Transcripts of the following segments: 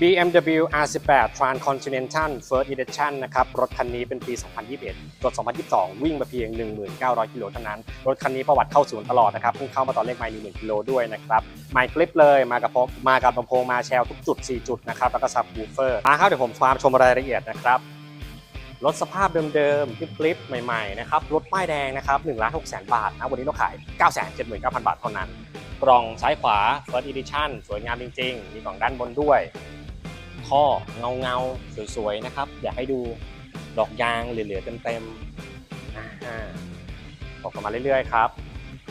BMW R18 Transcontinental First Edition นะครับ รถคันนี้เป็นปี 2021จด2022 วิ่งมาเพียง 1,900 กิโลเท่านั้น รถคันนี้ประวัติเข้าศูนย์ตลอดนะครับ เพิ่งเข้ามาตอนเลขไมล์1,000กิโลด้วยนะครับ ไมค์คลิปเลย มากับพบมากับลำโพงมาแชลทุกจุด 4 จุดนะครับ แล้วก็ซับวูเฟอร์ มาครับเดี๋ยวผมฟาร์มชมรายละเอียดนะครับรถสภาพเดิมๆคลิปๆใหม่ๆนะครับ รถป้ายแดงนะครับ1ล้าน6แสนบาทนะ วันนี้เราขาย 979,000 บาทเท่านั้น กล่องซ้ายขวา First Edition สวยงามจริงๆ มีกล่องด้านบนด้วย ท่อเงาเงาสวยๆนะครับ อยากให้ดูดอกยางเหลือๆเต็มๆออกมาเรื่อยๆครับ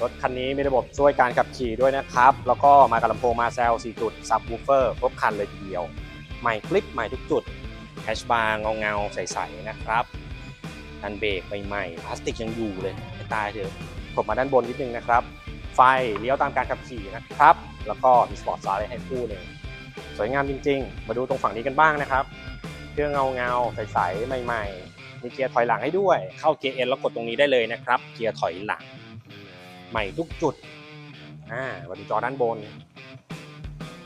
รถคันนี้มีระบบช่วยการขับขี่ด้วยนะครับ แล้วก็มากับลำโพงมาแซล4จุดซับวูเฟอร์ครบคันเลยทีเดียว ใหม่คลิปใหม่ทุกจุดแฮชบาร์เงาๆใสๆนะครับคันเบรกใหม่ๆพลาสติกยังอยู่เลยไม่ตายเถอะผมมาด้านบนนิดนึงนะครับ ไฟเลี้ยวตามการขับขี่นะครับ แล้วก็มีสปอร์ตซาร์ให้คู่หนึ่ง สวยงามจริง ๆ มาดูตรงฝั่งนี้กันบ้างนะครับ เครื่องเงาเงาๆใสๆใหม่ ๆ มีเกียร์ถอยหลังให้ด้วย เข้าเกียร์เอ็นแล้วกดตรงนี้ได้เลยนะครับ เกียร์ถอยหลัง ใหม่ทุกจุดอ่ามาดูจอด้านบน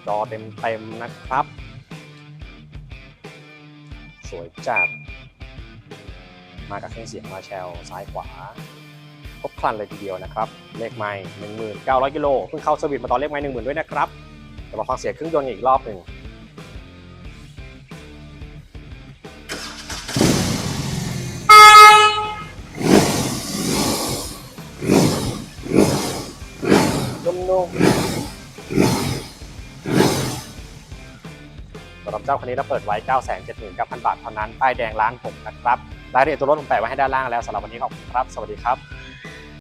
จอเต็มๆนะครับ สวยจัดมากับเครื่องเสียงมาแชลซ้ายขวาครบครันเลยทีเดียวนะครับ เลขไม่ 19,000กิโล เพิ่งเข้าสวิตมาตอนเลขไม่ 10,000 ด้วยนะครับ เดี๋ยวมาฟังเสียงเครื่องยนต์อีกรอบหนึ่งนุ่มๆสำหรับเจ้าคันนี้เราเปิดไว้ 979,000 บาทเท่านั้น ป้ายแดงล้านผมนะครับ รายละเอียดตัวรถผมแปะไว้ให้ด้านล่างแล้วสำหรับวันนี้ขอบคุณครับ สวัสดีครับ